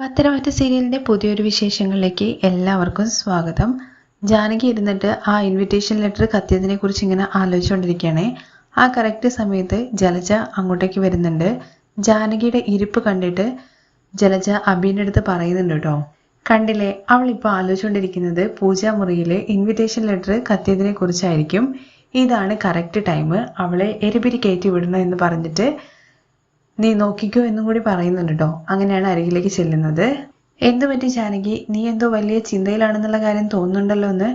പത്തനംതിട്ട സീരിയലിന്റെ പുതിയൊരു വിശേഷങ്ങളിലേക്ക് എല്ലാവർക്കും സ്വാഗതം. ജാനകി ഇരുന്നിട്ട് ആ ഇൻവിറ്റേഷൻ ലെറ്റർ കത്തിയതിനെ കുറിച്ച് ഇങ്ങനെ ആലോചിച്ചുകൊണ്ടിരിക്കുകയാണ് ആ കറക്റ്റ് സമയത്ത് ജലജ അങ്ങോട്ടേക്ക് വരുന്നുണ്ട്. ജാനകിയുടെ ഇരിപ്പ് കണ്ടിട്ട് ജലജ അബീന്റെ അടുത്ത് പറയുന്നുണ്ട് കേട്ടോ. കണ്ടില്ലേ അവൾ ഇപ്പോൾ ആലോചിച്ചുകൊണ്ടിരിക്കുന്നത് പൂജാമുറിയിൽ ഇൻവിറ്റേഷൻ ലെറ്റർ കത്തിയതിനെ കുറിച്ചായിരിക്കും. ഇതാണ് കറക്റ്റ് ടൈം അവളെ എരിപിരി കയറ്റി വിടണം എന്ന് പറഞ്ഞിട്ട് നീ നോക്കിക്കോ എന്നും കൂടി പറയുന്നുണ്ട് കേട്ടോ അങ്ങനെയാണ് അരികിലേക്ക് ചെല്ലുന്നത്. എന്തു പറ്റി ജാനകി? നീ എന്തോ വലിയ ചിന്തയിലാണെന്നുള്ള കാര്യം തോന്നുന്നുണ്ടല്ലോ എന്ന്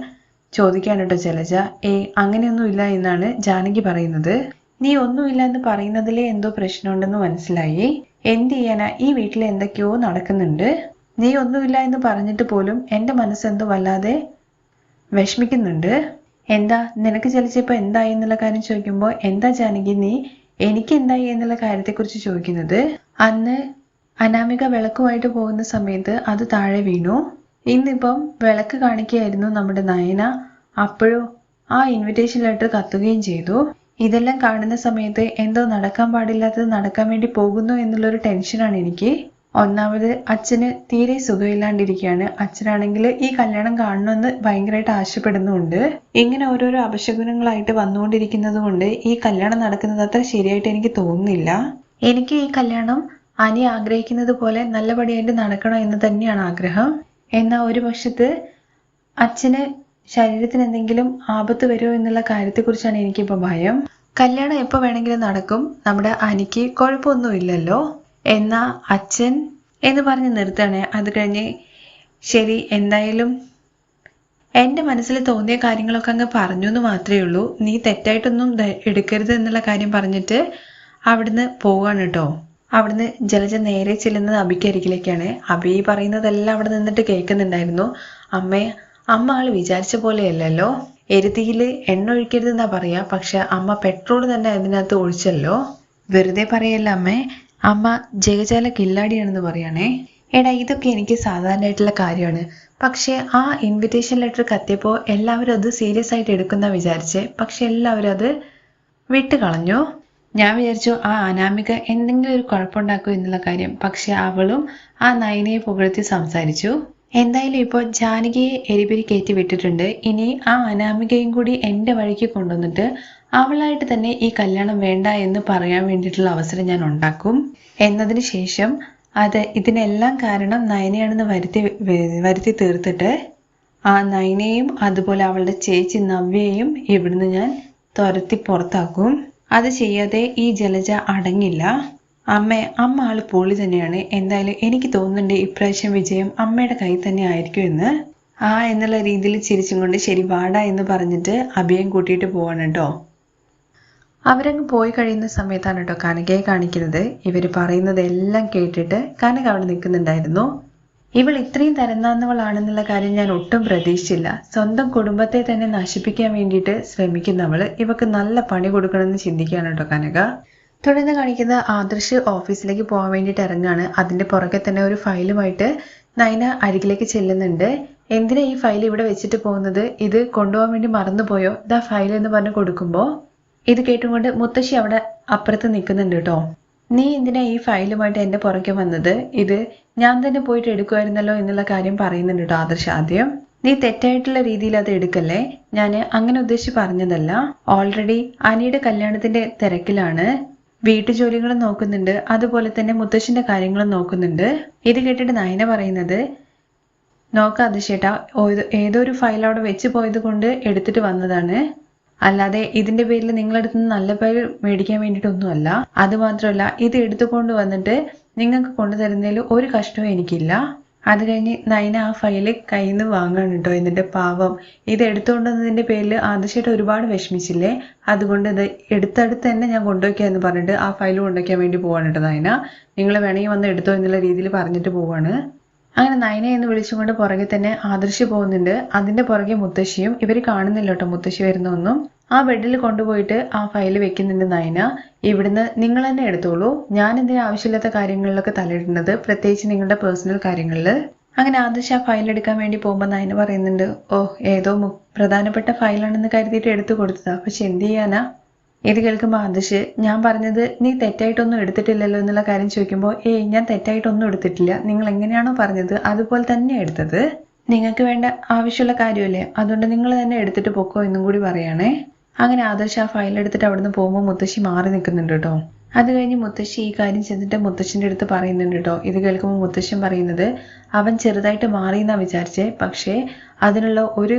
ചോദിക്കാണ് കേട്ടോ ശൈലജ. ഏ അങ്ങനെയൊന്നുമില്ല എന്നാണ് ജാനകി പറയുന്നത്. നീ ഒന്നുമില്ല എന്ന് പറയുന്നതിലെ എന്തോ പ്രശ്നമുണ്ടെന്ന് മനസ്സിലായി. എന്ത് ചെയ്യാനാ? ഈ വീട്ടിൽ എന്തൊക്കെയോ നടക്കുന്നുണ്ട്. നീ ഒന്നുമില്ല എന്ന് പറഞ്ഞിട്ട് പോലും എന്റെ മനസ്സെന്തോ വല്ലാതെ വിഷമിക്കുന്നുണ്ട്. എന്താ? നിനക്ക് ചലിച്ചപ്പോ എന്തായി എന്നുള്ള കാര്യം ചോദിക്കുമ്പോൾ എന്താ ജാനകി നീ എനിക്ക് എന്തായി എന്നുള്ള കാര്യത്തെക്കുറിച്ച് ചോദിക്കുന്നത് അന്ന് അനാമിക വിളക്കുമായിട്ട് പോകുന്ന സമയത്ത് അത് താഴെ വീണു. ഇന്നിപ്പം വിളക്ക് കാണിക്കുകയായിരുന്നു നമ്മുടെ നയന. അപ്പോഴും ആ ഇൻവിറ്റേഷൻ ലെറ്റർ കത്തുകയും ചെയ്തു. ഇതെല്ലാം കാണുന്ന സമയത്ത് എന്തോ നടക്കാൻ പാടില്ലാത്തത് നടക്കാൻ വേണ്ടി പോകുന്നു എന്നുള്ളൊരു ടെൻഷനാണ് എനിക്ക്. ഒന്നാമത് അച്ഛന് തീരെ സുഖമില്ലാണ്ടിരിക്കുകയാണ്. അച്ഛനാണെങ്കിൽ ഈ കല്യാണം കാണണമെന്ന് ഭയങ്കരമായിട്ട് ആവശ്യപ്പെടുന്നുണ്ട്. ഇങ്ങനെ ഓരോരോ അപശകുനങ്ങളായിട്ട് വന്നുകൊണ്ടിരിക്കുന്നത് കൊണ്ട് ഈ കല്യാണം നടക്കുന്നത് അത്ര ശരിയായിട്ട് എനിക്ക് തോന്നുന്നില്ല. എനിക്ക് ഈ കല്യാണം അനി ആഗ്രഹിക്കുന്നത് പോലെ നല്ലപടിയായിട്ട് നടക്കണം എന്ന് തന്നെയാണ് ആഗ്രഹം. എന്നാൽ ഒരു പക്ഷത്ത് അച്ഛന് ശരീരത്തിന് എന്തെങ്കിലും ആപത്ത് വരുമോ എന്നുള്ള കാര്യത്തെക്കുറിച്ചാണ് എനിക്കിപ്പോൾ ഭയം. കല്യാണം എപ്പോൾ വേണമെങ്കിലും നടക്കും. നമ്മുടെ അനിക്ക് കുഴപ്പമൊന്നുമില്ലല്ലോ. എന്നാ അച്ഛൻ എന്ന് പറഞ്ഞ് നിർത്തണേ അത് കഴിഞ്ഞ് ശരി എന്തായാലും എന്റെ മനസ്സിൽ തോന്നിയ കാര്യങ്ങളൊക്കെ അങ്ങ് പറഞ്ഞു എന്ന് മാത്രമേ ഉള്ളൂ. നീ തെറ്റായിട്ടൊന്നും എടുക്കരുത് എന്നുള്ള കാര്യം പറഞ്ഞിട്ട് അവിടുന്ന് പോവാണ് കേട്ടോ. അവിടുന്ന് ജലജ നേരെ ചെല്ലുന്നത് അബിക്കരികിലേക്കാണ് അബി പറയുന്നതെല്ലാം അവിടെ നിന്നിട്ട് കേൾക്കുന്നുണ്ടായിരുന്നു. അമ്മേ അമ്മ ആൾ വിചാരിച്ച പോലെയല്ലല്ലോ. എരുതിയിൽ എണ്ണ ഒഴിക്കരുതെന്നാ പറയാ. പക്ഷെ അമ്മ പെട്രോൾ തന്നെ അതിനകത്ത് ഒഴിച്ചല്ലോ. വെറുതെ പറയല്ല അമ്മേ? അമ്മ ജയജാല കില്ലാടിയാണെന്ന് പറയാണേ. എടാ ഇതൊക്കെ എനിക്ക് സാധാരണയായിട്ടുള്ള കാര്യമാണ്. പക്ഷേ ആ ഇൻവിറ്റേഷൻ ലെറ്റർ കത്തിയപ്പോൾ എല്ലാവരും അത് സീരിയസ് ആയിട്ട് എടുക്കുന്ന വിചാരിച്ച്. പക്ഷെ എല്ലാവരും അത് വിട്ട് കളഞ്ഞു ഞാൻ വിചാരിച്ചു ആ അനാമിക എന്തെങ്കിലും ഒരു കുഴപ്പമുണ്ടാക്കും എന്നുള്ള കാര്യം. പക്ഷെ അവളും ആ നയനയെ പുകഴ്ത്തി സംസാരിച്ചു. എന്തായാലും ഇപ്പോൾ ജാനകിയെ എരിപിരി കയറ്റി വിട്ടിട്ടുണ്ട്. ഇനി ആ അനാമികയും കൂടി എന്റെ വഴിക്ക് കൊണ്ടുവന്നിട്ട് അവളായിട്ട് തന്നെ ഈ കല്യാണം വേണ്ട എന്ന് പറയാൻ വേണ്ടിയിട്ടുള്ള അവസരം ഞാൻ ഉണ്ടാക്കും. എന്നതിന് ശേഷം അത് ഇതിനെല്ലാം കാരണം നയനയാണെന്ന് വരുത്തി വരുത്തി തീർത്തിട്ട് ആ നയനയും അതുപോലെ അവളുടെ ചേച്ചി നവ്യയും ഇവിടുന്ന് ഞാൻ തുരത്തി പുറത്താക്കും. അത് ചെയ്യാതെ ഈ ജലജ അടങ്ങില്ല. അമ്മ അമ്മ ആൾ പൊളി തന്നെയാണ്. എന്തായാലും എനിക്ക് തോന്നുന്നുണ്ട് ഇപ്രാവശ്യം വിജയം അമ്മയുടെ കൈ തന്നെ ആയിരിക്കും എന്ന്. ആ എന്നുള്ള രീതിയിൽ ചിരിച്ചും കൊണ്ട് ശരി വാടാ എന്ന് പറഞ്ഞിട്ട് അഭിയം കൂട്ടിയിട്ട് പോവാണ് കേട്ടോ. അവരങ്ങ് പോയി കഴിയുന്ന സമയത്താണ് കേട്ടോ കനകയെ കാണിക്കുന്നത്. ഇവർ പറയുന്നത് എല്ലാം കേട്ടിട്ട് കനക അവിടെ നിൽക്കുന്നുണ്ടായിരുന്നു. ഇവൾ ഇത്രയും തരന്നാന്നവളാണെന്നുള്ള കാര്യം ഞാൻ ഒട്ടും പ്രതീക്ഷിച്ചില്ല. സ്വന്തം കുടുംബത്തെ തന്നെ നശിപ്പിക്കാൻ വേണ്ടിയിട്ട് ശ്രമിക്കുന്നവൾ ഇവക്ക് നല്ല പണി കൊടുക്കണമെന്ന് ചിന്തിക്കുകയാണ് കേട്ടോ കനക. തുടർന്ന് കാണിക്കുന്ന ആദർശ് ഓഫീസിലേക്ക് പോകാൻ വേണ്ടിയിട്ട് ഇറങ്ങുകയാണ്. അതിന്റെ പുറകെ തന്നെ ഒരു ഫയലുമായിട്ട് നയന അരികിലേക്ക് ചെല്ലുന്നുണ്ട്. എന്തിനാ ഈ ഫയൽ ഇവിടെ വെച്ചിട്ട് പോകുന്നത്? ഇത് കൊണ്ടുപോകാൻ വേണ്ടി മറന്നുപോയോ? ഇതാ ഫയൽ എന്ന് പറഞ്ഞ് കൊടുക്കുമ്പോൾ ഇത് കേട്ടുകൊണ്ട് മുത്തശ്ശി അവിടെ അപ്പുറത്ത് നിൽക്കുന്നുണ്ട് കേട്ടോ. നീ എന്തിനാ ഈ ഫയലുമായിട്ട് എന്റെ പുറകെ വന്നത്? ഇത് ഞാൻ തന്നെ പോയിട്ട് എടുക്കുമായിരുന്നല്ലോ എന്നുള്ള കാര്യം പറയുന്നുണ്ട് കേട്ടോ ആദർശ് ആദ്യം. നീ തെറ്റായിട്ടുള്ള രീതിയിൽ അത് എടുക്കല്ലേ? ഞാൻ അങ്ങനെ ഉദ്ദേശിച്ച് പറഞ്ഞതല്ല. ഓൾറെഡി അനിയുടെ കല്യാണത്തിന്റെ തിരക്കിലാണ്. വീട്ടുജോലികളും നോക്കുന്നുണ്ട്. അതുപോലെ തന്നെ മുത്തശ്ശിന്റെ കാര്യങ്ങളും നോക്കുന്നുണ്ട്. ഇത് കേട്ടിട്ട് നയന പറയുന്നത് നോക്കാതെ ചേട്ടാ ഓ- ഏതോ ഒരു ഫയൽ അവിടെ വെച്ച് പോയത് കൊണ്ട് എടുത്തിട്ട് വന്നതാണ്. അല്ലാതെ ഇതിന്റെ പേരിൽ നിങ്ങളടുത്ത് നിന്ന് നല്ല പേര് മേടിക്കാൻ വേണ്ടിയിട്ടൊന്നുമല്ല. അതുമാത്രമല്ല ഇത് എടുത്തുകൊണ്ട് വന്നിട്ട് നിങ്ങൾക്ക് കൊണ്ടുതരുന്നതിൽ ഒരു കഷ്ടവും എനിക്കില്ല. അത് കഴിഞ്ഞ് നയന ആ ഫയൽ കയ്യിൽ നിന്ന് വാങ്ങാണ് കേട്ടോ എന്നിട്ട് പാവം. ഇത് എടുത്തുകൊണ്ടുവന്നതിന്റെ പേരിൽ ആദർശമായിട്ട് ഒരുപാട് വിഷമിച്ചില്ലേ? അതുകൊണ്ട് ഇത് എടുത്തടുത്ത് തന്നെ ഞാൻ കൊണ്ടുവയ്ക്കാം എന്ന് പറഞ്ഞിട്ട് ആ ഫയൽ കൊണ്ടുവയ്ക്കാൻ വേണ്ടി പോവാണ് കേട്ടോ നയന നിങ്ങൾ വേണമെങ്കിൽ വന്ന് എടുത്തോ എന്നുള്ള രീതിയിൽ പറഞ്ഞിട്ട് പോവാണ്. അങ്ങനെ നയനെ എന്ന് വിളിച്ചുകൊണ്ട് പുറകെ തന്നെ ആദർശ് പോകുന്നുണ്ട്. അതിന്റെ പുറകെ മുത്തശ്ശിയും ഇവർ കാണുന്നില്ല കേട്ടോ മുത്തശ്ശി വരുന്നൊന്നും ആ ബെഡിൽ കൊണ്ടുപോയിട്ട് ആ ഫയൽ വെക്കുന്നുണ്ട് നയന. ഇവിടുന്ന് നിങ്ങൾ തന്നെ എടുത്തോളൂ. ഞാൻ എന്തിനാ ആവശ്യമില്ലാത്ത കാര്യങ്ങളിലൊക്കെ തലയിടുന്നത്? പ്രത്യേകിച്ച് നിങ്ങളുടെ പേഴ്സണൽ കാര്യങ്ങളിൽ. അങ്ങനെ ആദർശ് ആ ഫയൽ എടുക്കാൻ വേണ്ടി പോകുമ്പോൾ നയന പറയുന്നുണ്ട് ഓ ഏതോ പ്രധാനപ്പെട്ട ഫയലാണെന്ന് കരുതിയിട്ട് എടുത്തു കൊടുത്തതാ. പക്ഷെ എന്ത് ചെയ്യാനാ? ഇത് കേൾക്കുമ്പോൾ അതിശ് ഞാൻ പറഞ്ഞത് നീ തെറ്റായിട്ടൊന്നും എടുത്തിട്ടില്ലല്ലോ എന്നുള്ള കാര്യം ചോദിക്കുമ്പോൾ ഏയ് ഞാൻ തെറ്റായിട്ടൊന്നും എടുത്തിട്ടില്ല. നിങ്ങൾ എങ്ങനെയാണോ പറഞ്ഞത് അതുപോലെ തന്നെ എടുത്തത്. നിങ്ങൾക്ക് വേണ്ട ആവശ്യമുള്ള കാര്യമല്ലേ? അതുകൊണ്ട് നിങ്ങൾ തന്നെ എടുത്തിട്ട് പൊക്കോ എന്നും കൂടി പറയണേ. അങ്ങനെ ആദർശ് ആ ഫയൽ എടുത്തിട്ട് അവിടുന്ന് പോകുമ്പോൾ മുത്തശ്ശി മാറി നിൽക്കുന്നുണ്ട് കേട്ടോ. അത് കഴിഞ്ഞ് മുത്തശ്ശി ഈ കാര്യം ചെന്നിട്ട് മുത്തശ്ശിന്റെ അടുത്ത് പറയുന്നുണ്ട് കേട്ടോ. ഇത് കേൾക്കുമ്പോൾ മുത്തശ്ശൻ പറയുന്നത് അവൻ ചെറുതായിട്ട് മാറി എന്നാ വിചാരിച്ചേ പക്ഷേ അതിനുള്ള ഒരു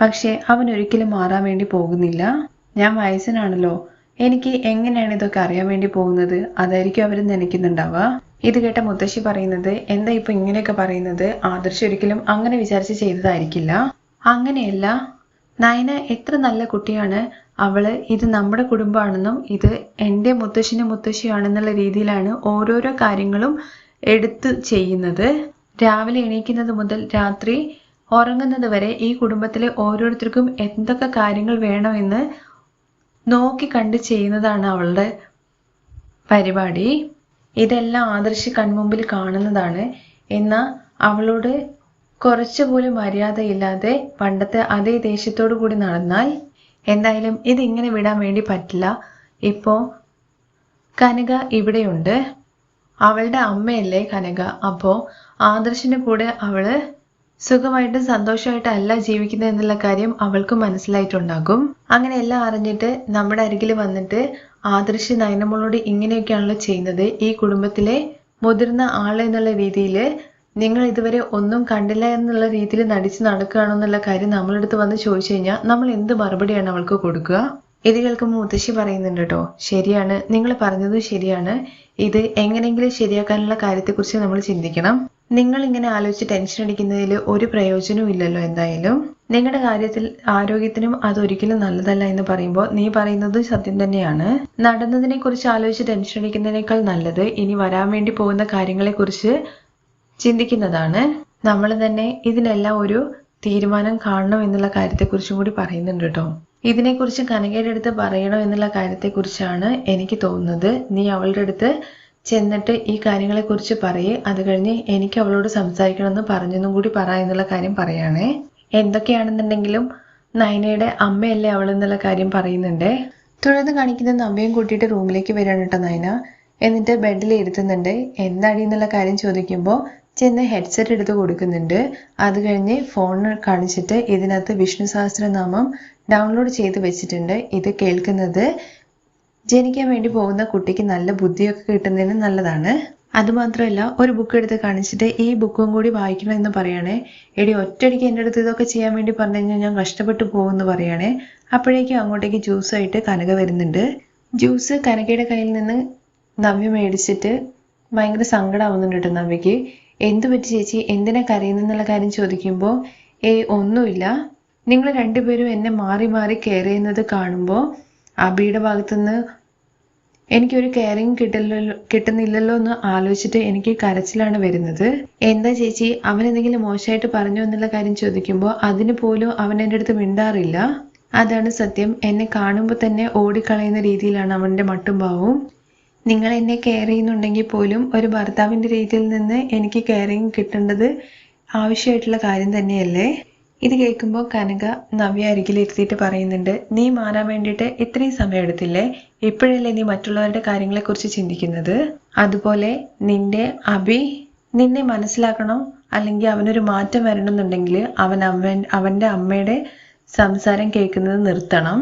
പക്ഷേ അവൻ ഒരിക്കലും മാറാൻ വേണ്ടി പോകുന്നില്ല. ഞാൻ വയസ്സനാണല്ലോ. എനിക്ക് എങ്ങനെയാണ് ഇതൊക്കെ അറിയാൻ വേണ്ടി പോകുന്നത്? അതായിരിക്കും അവരും നനയ്ക്കുന്നുണ്ടാവുക ഇത് കേട്ട മുത്തശ്ശി പറയുന്നത് എന്താ ഇപ്പൊ ഇങ്ങനെയൊക്കെ പറയുന്നത്? ആദർശ് ഒരിക്കലും അങ്ങനെ വിചാരിച്ച് ചെയ്തതായിരിക്കില്ല. അങ്ങനെയല്ല. നയന എത്ര നല്ല കുട്ടിയാണ്. അവൾ ഇത് നമ്മുടെ കുടുംബമാണെന്നും ഇത് എന്റെ മുത്തശ്ശിനും മുത്തശ്ശിയാണെന്നുള്ള രീതിയിലാണ് ഓരോരോ കാര്യങ്ങളും എടുത്ത് ചെയ്യുന്നത്. രാവിലെ എണീക്കുന്നത് മുതൽ രാത്രി ഉറങ്ങുന്നത് വരെ ഈ കുടുംബത്തിലെ ഓരോരുത്തർക്കും എന്തൊക്കെ കാര്യങ്ങൾ വേണമെന്ന് നോക്കി കണ്ട് ചെയ്യുന്നതാണ് അവളുടെ പരിപാടി. ഇതെല്ലാം ആദർശ് കൺമുമ്പിൽ കാണുന്നതാണ്. എന്നാൽ അവളോട് കുറച്ചുപോലും മര്യാദയില്ലാതെ പണ്ടത്തെ അതേ ദേഷ്യത്തോടു കൂടി നടന്നാൽ എന്തായാലും ഇതിങ്ങനെ വിടാൻ വേണ്ടി പറ്റില്ല. ഇപ്പോൾ കനക ഇവിടെയുണ്ട്. അവളുടെ അമ്മയല്ലേ കനക? അപ്പോൾ ആദർശിന്റെ കൂടെ അവൾ സുഖമായിട്ടും സന്തോഷമായിട്ടും അല്ല ജീവിക്കുന്നത് എന്നുള്ള കാര്യം അവൾക്ക് മനസ്സിലായിട്ടുണ്ടാകും. അങ്ങനെ എല്ലാം അറിഞ്ഞിട്ട് നമ്മുടെ അരികിൽ വന്നിട്ട് ആദർശ് നയനമോളോട് ഇങ്ങനെയൊക്കെയാണല്ലോ ചെയ്യുന്നത്. ഈ കുടുംബത്തിലെ മുതിർന്ന ആൾ എന്നുള്ള രീതിയിൽ നിങ്ങൾ ഇതുവരെ ഒന്നും കണ്ടില്ല എന്നുള്ള രീതിയിൽ നടിച്ച് നടക്കുകയാണോ എന്നുള്ള കാര്യം നമ്മളെടുത്ത് വന്ന് ചോദിച്ചു കഴിഞ്ഞാൽ നമ്മൾ എന്ത് മറുപടിയാണ് അവൾക്ക് കൊടുക്കുക? ഇത് കേൾക്കുമ്പോൾ മുത്തശ്ശി പറയുന്നുണ്ട് കേട്ടോ ശരിയാണ്. നിങ്ങൾ പറഞ്ഞത് ശരിയാണ്. ഇത് എങ്ങനെയെങ്കിലും ശരിയാക്കാനുള്ള കാര്യത്തെക്കുറിച്ച് നമ്മൾ ചിന്തിക്കണം. നിങ്ങൾ ഇങ്ങനെ ആലോചിച്ച് ടെൻഷൻ അടിക്കുന്നതിൽ ഒരു പ്രയോജനവും ഇല്ലല്ലോ എന്തായാലും. നിങ്ങളുടെ കാര്യത്തിൽ ആരോഗ്യത്തിനും അതൊരിക്കലും നല്ലതല്ല എന്ന് പറയുമ്പോൾ നീ പറയുന്നത് സത്യം തന്നെയാണ്. നടന്നതിനെ കുറിച്ച് ആലോചിച്ച് ടെൻഷൻ അടിക്കുന്നതിനേക്കാൾ നല്ലത് ഇനി വരാൻ വേണ്ടി പോകുന്ന കാര്യങ്ങളെക്കുറിച്ച് ചിന്തിക്കുന്നതാണ്. നമ്മൾ തന്നെ ഇതിനെല്ലാം ഒരു തീരുമാനം കാണണം എന്നുള്ള കാര്യത്തെക്കുറിച്ചും കൂടി പറയുന്നുണ്ട് കേട്ടോ ഇതിനെക്കുറിച്ച് കനകയുടെ അടുത്ത് പറയണോ എന്നുള്ള കാര്യത്തെക്കുറിച്ചാണ് എനിക്ക് തോന്നുന്നത്. നീ അവളുടെ അടുത്ത് ചെന്നിട്ട് ഈ കാര്യങ്ങളെക്കുറിച്ച് പറയേ. അത് കഴിഞ്ഞ് എനിക്ക് അവളോട് സംസാരിക്കണമെന്ന് പറഞ്ഞെന്നും കൂടി പറ എന്നുള്ള കാര്യം പറയുകയാണേ എന്തൊക്കെയാണെന്നുണ്ടെങ്കിലും നയനയുടെ അമ്മയല്ലേ അവൾ എന്നുള്ള കാര്യം പറയുന്നുണ്ട്. തുടർന്ന് കാണിക്കുന്ന നമ്മയും കൂട്ടിയിട്ട് റൂമിലേക്ക് വരികയാണ് കേട്ടോ നയന എന്നിട്ട് ബെഡിൽ ഇരുത്തുന്നുണ്ട്. എന്താടി എന്നുള്ള കാര്യം ചോദിക്കുമ്പോൾ ചെന്ന് ഹെഡ്സെറ്റ് എടുത്ത് കൊടുക്കുന്നുണ്ട്. അത് കഴിഞ്ഞ് ഫോൺ കാണിച്ചിട്ട് ഇതിനകത്ത് വിഷ്ണു സഹസ്രനാമം ഡൗൺലോഡ് ചെയ്ത് വെച്ചിട്ടുണ്ട്. ഇത് കേൾക്കുന്നത് ജനിക്കാൻ വേണ്ടി പോകുന്ന കുട്ടിക്ക് നല്ല ബുദ്ധിയൊക്കെ കിട്ടുന്നതിന് നല്ലതാണ്. അതുമാത്രമല്ല ഒരു ബുക്ക് എടുത്ത് കാണിച്ചിട്ട് ഈ ബുക്കും കൂടി വായിക്കണം എന്ന് പറയണേ. എടി ഒറ്റയടിക്ക് എന്റെ അടുത്ത് ഇതൊക്കെ ചെയ്യാൻ വേണ്ടി പറഞ്ഞു കഴിഞ്ഞാൽ ഞാൻ കഷ്ടപ്പെട്ടു പോകുമെന്ന് പറയണേ. അപ്പോഴേക്കും അങ്ങോട്ടേക്ക് ജ്യൂസായിട്ട് കനക വരുന്നുണ്ട്. ജ്യൂസ് കനകയുടെ കയ്യിൽ നിന്ന് നവ്യ മേടിച്ചിട്ട് ഭയങ്കര സങ്കടമാവുന്നുണ്ട് കേട്ടോ നവ്യക്ക് എന്തു പറ്റി ചേച്ചി? എന്തിനാ കരയുന്നെന്നുള്ള കാര്യം ചോദിക്കുമ്പോൾ ഏയ് ഒന്നുമില്ല. നിങ്ങൾ രണ്ടുപേരും എന്നെ മാറി മാറി കെയർ ചെയ്യുന്നത് കാണുമ്പോൾ അബിയുടെ ഭാഗത്തുനിന്ന് എനിക്കൊരു കെയറിങ് കിട്ടില്ലല്ലോ കിട്ടുന്നില്ലല്ലോ എന്ന് ആലോചിച്ചിട്ട് എനിക്ക് കരച്ചിലാണ് വരുന്നത്. എന്താ ചേച്ചി? അവൻ എന്തെങ്കിലും മോശമായിട്ട് പറഞ്ഞു എന്നുള്ള കാര്യം ചോദിക്കുമ്പോൾ അതിന് പോലും അവൻ എന്റെ അടുത്ത് മിണ്ടാറില്ല. അതാണ് സത്യം. എന്നെ കാണുമ്പോൾ തന്നെ ഓടിക്കളയുന്ന രീതിയിലാണ് അവന്റെ മട്ടും ഭാവവും. നിങ്ങൾ എന്നെ കെയർ ചെയ്യുന്നുണ്ടെങ്കിൽ പോലും ഒരു ഭർത്താവിന്റെ രീതിയിൽ നിന്ന് എനിക്ക് കെയറിങ് കിട്ടേണ്ടത് ആവശ്യമായിട്ടുള്ള കാര്യം തന്നെയല്ലേ? ഇത് കേൾക്കുമ്പോൾ കനക നവ്യ അരികിലിരുത്തിയിട്ട് പറയുന്നുണ്ട് നീ മാറാൻ വേണ്ടിയിട്ട് ഇത്രയും സമയം എടുത്തില്ലേ? ഇപ്പോഴല്ലേ നീ മറ്റുള്ളവരുടെ കാര്യങ്ങളെക്കുറിച്ച് ചിന്തിക്കുന്നത്? അതുപോലെ നിന്റെ അഭി നിന്നെ മനസ്സിലാക്കണം? അല്ലെങ്കിൽ അവനൊരു മാറ്റം വരണമെന്നുണ്ടെങ്കിൽ അവൻ അമ്മ അവന്റെ അമ്മയുടെ സംസാരം കേൾക്കുന്നത് നിർത്തണം.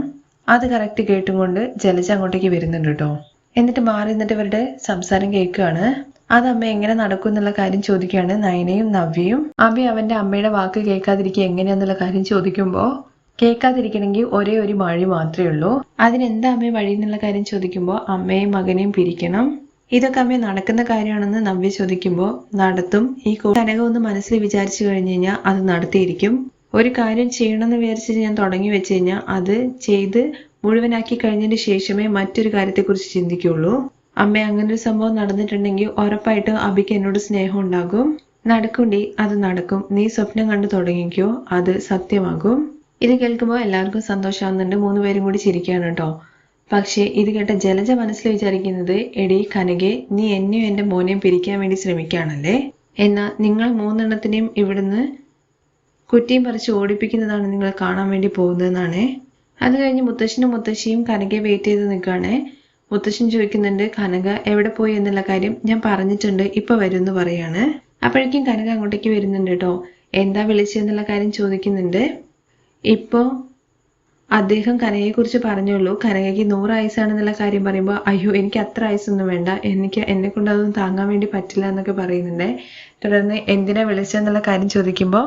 അത് കറക്റ്റ് കേട്ടും കൊണ്ട് ജലജ അങ്ങോട്ടേക്ക് വരുന്നുണ്ട് കേട്ടോ. എന്നിട്ട് മാറി നിന്നിട്ട് ഇവരുടെ സംസാരം കേൾക്കുകയാണ്. അത് അമ്മ എങ്ങനെ നടക്കും എന്നുള്ള കാര്യം ചോദിക്കുകയാണ് നയനയും നവ്യയും. അഭി അവന്റെ അമ്മയുടെ വാക്ക് കേൾക്കാതിരിക്കുക എങ്ങനെയാന്നുള്ള കാര്യം ചോദിക്കുമ്പോൾ കേൾക്കാതിരിക്കണമെങ്കിൽ ഒരേ ഒരു വഴി മാത്രമേ ഉള്ളൂ. അതിനെന്താ അമ്മയെ വഴി എന്നുള്ള കാര്യം ചോദിക്കുമ്പോൾ അമ്മയും മകനെയും പിരിക്കണം. ഇതൊക്കെ അമ്മ നടക്കുന്ന കാര്യമാണെന്ന് നവ്യ ചോദിക്കുമ്പോൾ നടത്തും. ഈ കനകമൊന്ന് മനസ്സിൽ വിചാരിച്ചു കഴിഞ്ഞു കഴിഞ്ഞാൽ അത് നടത്തിയിരിക്കും. ഒരു കാര്യം ചെയ്യണമെന്ന് വിചാരിച്ചിട്ട് ഞാൻ തുടങ്ങി വെച്ച് കഴിഞ്ഞാൽ അത് ചെയ്ത് മുഴുവനാക്കി കഴിഞ്ഞതിന് ശേഷമേ മറ്റൊരു കാര്യത്തെക്കുറിച്ച് ചിന്തിക്കുള്ളൂ അമ്മ അങ്ങനെ ഒരു സംഭവം നടന്നിട്ടുണ്ടെങ്കിൽ ഉറപ്പായിട്ടും അബിക്ക് എന്നോട് സ്നേഹം ഉണ്ടാകും. നടക്കുണ്ടി അത് നടക്കും. നീ സ്വപ്നം കണ്ടു തുടങ്ങിക്കോ അത് സത്യമാകും. ഇത് കേൾക്കുമ്പോൾ എല്ലാവർക്കും സന്തോഷമാകുന്നുണ്ട് മൂന്ന് പേരും കൂടി ചിരിക്കുകയാണ് കേട്ടോ. പക്ഷേ ഇത് കേട്ട ജലജ മനസ്സിൽ വിചാരിക്കുന്നത് എടി കനകെ നീ എന്നെയും എന്റെ മോനെയും പിരിക്കാൻ വേണ്ടി ശ്രമിക്കുകയാണല്ലേ? എന്നാൽ നിങ്ങൾ മൂന്നെണ്ണത്തിനെയും ഇവിടുന്ന് കുറ്റിയും പറിച്ച് ഓടിപ്പിക്കുന്നതാണ് നിങ്ങൾ കാണാൻ വേണ്ടി പോകുന്നതെന്നാണ്? അത് കഴിഞ്ഞ് മുത്തശ്ശനും മുത്തശ്ശിയും കനകയെ വെയിറ്റ് ചെയ്ത് നിൽക്കുകയാണേ. മുത്തശ്ശൻ ചോദിക്കുന്നുണ്ട് കനക എവിടെ പോയി എന്നുള്ള കാര്യം ഞാൻ പറഞ്ഞിട്ടുണ്ട് ഇപ്പൊ വരും എന്ന് പറയാണ്. അപ്പോഴേക്കും കനക അങ്ങോട്ടേക്ക് വരുന്നുണ്ട് കേട്ടോ. എന്താ വിളിച്ചെന്നുള്ള കാര്യം ചോദിക്കുന്നുണ്ട്. ഇപ്പോ അദ്ദേഹം കനകയെക്കുറിച്ച് പറഞ്ഞുള്ളൂ. കനകയ്ക്ക് നൂറ് ആയുസാണെന്നുള്ള കാര്യം പറയുമ്പോൾ അയ്യോ എനിക്ക് അത്ര ആയുസൊന്നും വേണ്ട. എനിക്ക് എന്നെ കൊണ്ട് അതൊന്നും താങ്ങാൻ വേണ്ടി പറ്റില്ല എന്നൊക്കെ പറയുന്നുണ്ട്. തുടർന്ന് എന്തിനാ വിളിച്ചെന്നുള്ള കാര്യം ചോദിക്കുമ്പോൾ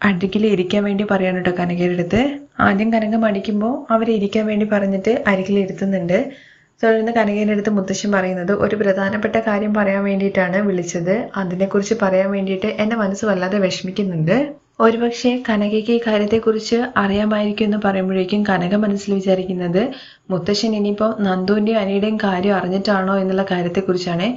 അടുക്കിൽ ഇരിക്കാൻ വേണ്ടി പറയാണ് കേട്ടോ കനകയുടെ അടുത്ത്. ആദ്യം കനക മടിക്കുമ്പോൾ അവർ ഇരിക്കാൻ വേണ്ടി പറഞ്ഞിട്ട് അരികിൽ ഇരുത്തുന്നുണ്ട്. തുടർന്ന് കനകയുടെ അടുത്ത് മുത്തശ്ശൻ പറയുന്നത് ഒരു പ്രധാനപ്പെട്ട കാര്യം പറയാൻ വേണ്ടിയിട്ടാണ് വിളിച്ചത്. അതിനെക്കുറിച്ച് പറയാൻ വേണ്ടിയിട്ട് എന്റെ മനസ്സ് വല്ലാതെ വിഷമിക്കുന്നുണ്ട്. ഒരുപക്ഷെ കനകയ്ക്ക് ഈ കാര്യത്തെക്കുറിച്ച് അറിയാമായിരിക്കും എന്ന് പറയുമ്പോഴേക്കും കനക മനസ്സിൽ വിചാരിക്കുന്നത് മുത്തശ്ശൻ ഇനിയിപ്പോൾ നന്ദുവിന്റെയും അനിയുടെയും കാര്യം അറിഞ്ഞിട്ടാണോ എന്നുള്ള കാര്യത്തെക്കുറിച്ചാണ്.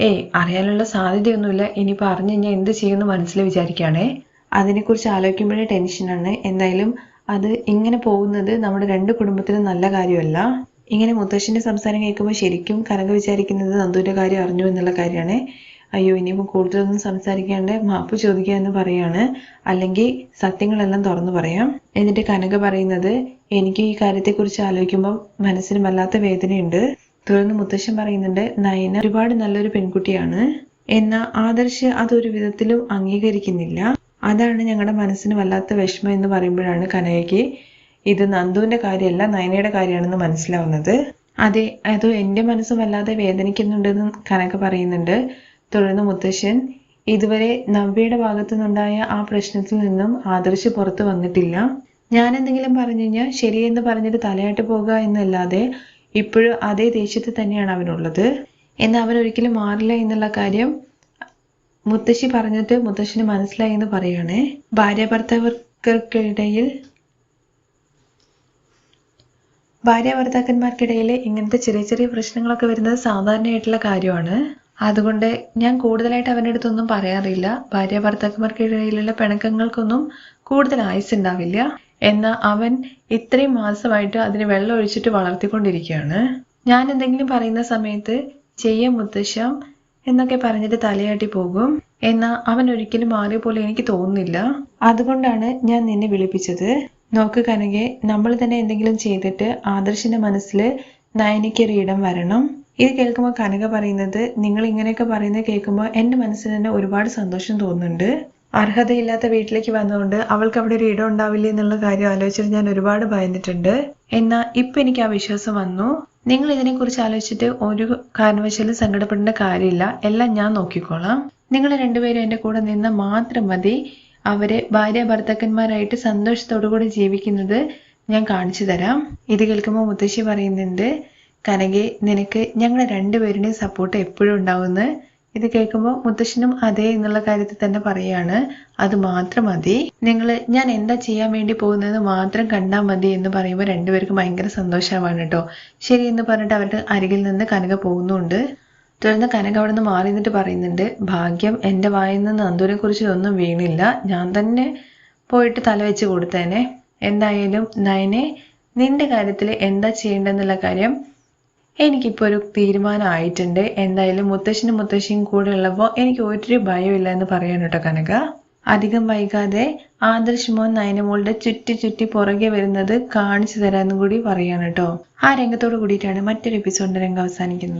ഏയ് അറിയാനുള്ള സാധ്യതയൊന്നുമില്ല. ഇനിയിപ്പോൾ അറിഞ്ഞു കഴിഞ്ഞാൽ എന്ത് ചെയ്യുമെന്ന് മനസ്സിൽ വിചാരിക്കുകയാണേ. അതിനെക്കുറിച്ച് ആലോചിക്കുമ്പോഴേ ടെൻഷനാണ്. എന്തായാലും അത് ഇങ്ങനെ പോകുന്നത് നമ്മുടെ രണ്ട് കുടുംബത്തിനും നല്ല കാര്യമല്ല. ഇങ്ങനെ മുത്തശ്ശന്റെ സംസാരം കേൾക്കുമ്പോൾ ശരിക്കും കനക വിചാരിക്കുന്നത് നന്ദുവിന്റെ കാര്യം അറിഞ്ഞു എന്നുള്ള കാര്യമാണ്. അയ്യോ ഇനിയിപ്പോൾ കൂടുതലൊന്നും സംസാരിക്കാണ്ട് മാപ്പ് ചോദിക്കുക എന്ന് പറയാണ്. അല്ലെങ്കിൽ സത്യങ്ങളെല്ലാം തുറന്നു പറയാം. എന്നിട്ട് കനക പറയുന്നത് എനിക്ക് ഈ കാര്യത്തെക്കുറിച്ച് ആലോചിക്കുമ്പോൾ മനസ്സിന് വല്ലാത്ത വേദനയുണ്ട്. തുടർന്ന് മുത്തശ്ശൻ പറയുന്നുണ്ട് നയന ഒരുപാട് നല്ലൊരു പെൺകുട്ടിയാണ്. എന്നാൽ ആദർശ് അതൊരു വിധത്തിലും അംഗീകരിക്കുന്നില്ല. അതാണ് ഞങ്ങളുടെ മനസ്സിന് വല്ലാത്ത വിഷമം എന്ന് പറയുമ്പോഴാണ് കനകയ്ക്ക് ഇത് നന്ദുവിന്റെ കാര്യമല്ല നയനയുടെ കാര്യമാണെന്ന് മനസ്സിലാവുന്നത്. അതെ അത് എന്റെ മനസ്സ് വല്ലാതെ വേദനിക്കുന്നുണ്ടെന്ന് കനക പറയുന്നുണ്ട്. തുടർന്ന് മുത്തശ്ശൻ ഇതുവരെ നവ്യയുടെ ഭാഗത്തു നിന്നുണ്ടായ ആ പ്രശ്നത്തിൽ നിന്നും ആദർശ് പുറത്തു വന്നിട്ടില്ല. ഞാൻ എന്തെങ്കിലും പറഞ്ഞു കഴിഞ്ഞാൽ ശരിയെന്ന് പറഞ്ഞിട്ട് തലയാട്ടി പോകുക എന്നല്ലാതെ ഇപ്പോഴും അതേ ദേഷ്യത്തിൽ തന്നെയാണ് അവനുള്ളത്. എന്നാൽ അവൻ ഒരിക്കലും മാറില്ല എന്നുള്ള കാര്യം മുത്തശ്ശി പറഞ്ഞിട്ട് മുത്തശ്ശിന് മനസ്സിലായി എന്ന് പറയുകയാണേ ഭാര്യ ഭർത്താക്കൾക്കിടയിൽ ഭാര്യ ഭർത്താക്കന്മാർക്കിടയിൽ ഇങ്ങനത്തെ ചെറിയ ചെറിയ പ്രശ്നങ്ങളൊക്കെ വരുന്നത് സാധാരണയായിട്ടുള്ള കാര്യമാണ്. അതുകൊണ്ട് ഞാൻ കൂടുതലായിട്ട് അവന്റെ അടുത്തൊന്നും പറയാറില്ല. ഭാര്യ ഭർത്താക്കന്മാർക്കിടയിലുള്ള പിണക്കങ്ങൾക്കൊന്നും കൂടുതൽ ആയുസ് ഉണ്ടാവില്ല. എന്നാൽ അവൻ ഇത്രയും മാസമായിട്ട് അതിന് വെള്ളം ഒഴിച്ചിട്ട് വളർത്തിക്കൊണ്ടിരിക്കുകയാണ്. ഞാൻ എന്തെങ്കിലും പറയുന്ന സമയത്ത് ചെയ്യ മുത്തശ്ശം എന്നൊക്കെ പറഞ്ഞിട്ട് തലയാട്ടി പോകും. എന്നാൽ അവൻ ഒരിക്കലും മാറിയ പോലെ എനിക്ക് തോന്നുന്നില്ല. അതുകൊണ്ടാണ് ഞാൻ നിന്നെ വിളിപ്പിച്ചത്. നോക്ക് കനകെ നമ്മൾ തന്നെ എന്തെങ്കിലും ചെയ്തിട്ട് ആദർശിന്റെ മനസ്സിൽ നയനിക്കൊരു ഇടം വരണം. ഇത് കേൾക്കുമ്പോൾ കനക പറയുന്നത് നിങ്ങൾ ഇങ്ങനെയൊക്കെ പറയുന്നത് കേൾക്കുമ്പോൾ എന്റെ മനസ്സിന് തന്നെ ഒരുപാട് സന്തോഷം തോന്നുന്നുണ്ട്. അർഹതയില്ലാത്ത വീട്ടിലേക്ക് വന്നതുകൊണ്ട് അവൾക്ക് അവിടെ ഒരു ഇടം ഉണ്ടാവില്ല എന്നുള്ള കാര്യം ആലോചിച്ചിട്ട് ഞാൻ ഒരുപാട് ഭയന്നിട്ടുണ്ട്. എന്നാൽ ഇപ്പൊ എനിക്ക് ആ വിശ്വാസം വന്നു. നിങ്ങൾ ഇതിനെക്കുറിച്ച് ആലോചിച്ചിട്ട് ഒരു കാരണവശാലും സങ്കടപ്പെടേണ്ട കാര്യമില്ല. എല്ലാം ഞാൻ നോക്കിക്കോളാം. നിങ്ങൾ രണ്ടുപേരും എന്റെ കൂടെ നിന്ന് മാത്രം മതി. അവരെ ഭാര്യ ഭർത്താക്കന്മാരായിട്ട് സന്തോഷത്തോടു കൂടി ജീവിക്കുന്നത് ഞാൻ കാണിച്ചു തരാം. ഇത് കേൾക്കുമ്പോൾ മുത്തശ്ശി പറയുന്നുണ്ട് കനകെ നിനക്ക് ഞങ്ങളെ രണ്ടുപേരുടെയും സപ്പോർട്ട് എപ്പോഴും ഉണ്ടാവുമെന്ന്. ഇത് കേൾക്കുമ്പോൾ മുത്തശ്ശനും അതെ എന്നുള്ള കാര്യത്തിൽ തന്നെ പറയാണ് അത് മാത്രം മതി. നിങ്ങൾ ഞാൻ എന്താ ചെയ്യാൻ വേണ്ടി പോകുന്നത് മാത്രം കണ്ടാൽ മതി എന്ന് പറയുമ്പോൾ രണ്ടുപേർക്കും ഭയങ്കര സന്തോഷമാണ് കേട്ടോ ശരി എന്ന് പറഞ്ഞിട്ട് അവരുടെ അരികിൽ നിന്ന് കനക പോകുന്നുണ്ട്. തുടർന്ന് കനക അവിടെ നിന്ന് മാറി നിന്നിട്ട് പറയുന്നുണ്ട് ഭാഗ്യം എന്റെ വായിൽ നിന്ന് നന്ദൂരെ കുറിച്ച് ഒന്നും വീണില്ല. ഞാൻ തന്നെ പോയിട്ട് തല വെച്ച് കൊടുത്തേനെ. എന്തായാലും നയനെ നിന്റെ കാര്യത്തിൽ എന്താ ചെയ്യേണ്ടെന്നുള്ള കാര്യം എനിക്കിപ്പോൾ ഒരു തീരുമാനം ആയിട്ടുണ്ട് എന്തായാലും മുത്തശ്ശനും മുത്തശ്ശിയും കൂടെ ഉള്ളപ്പോൾ എനിക്ക് ഒരു ഭയമില്ല എന്ന് പറയാൻ കേട്ടോ കനക. അധികം വൈകാതെ ആദർശ് മോൻ നയനമോളുടെ ചുറ്റി ചുറ്റി പുറകെ വരുന്നത് കാണിച്ചു തരാമെന്നും കൂടി പറയാണ് കേട്ടോ. ആ രംഗത്തോട് കൂടിയിട്ടാണ് മറ്റൊരു എപ്പിസോഡിന്റെ രംഗം അവസാനിക്കുന്നത്.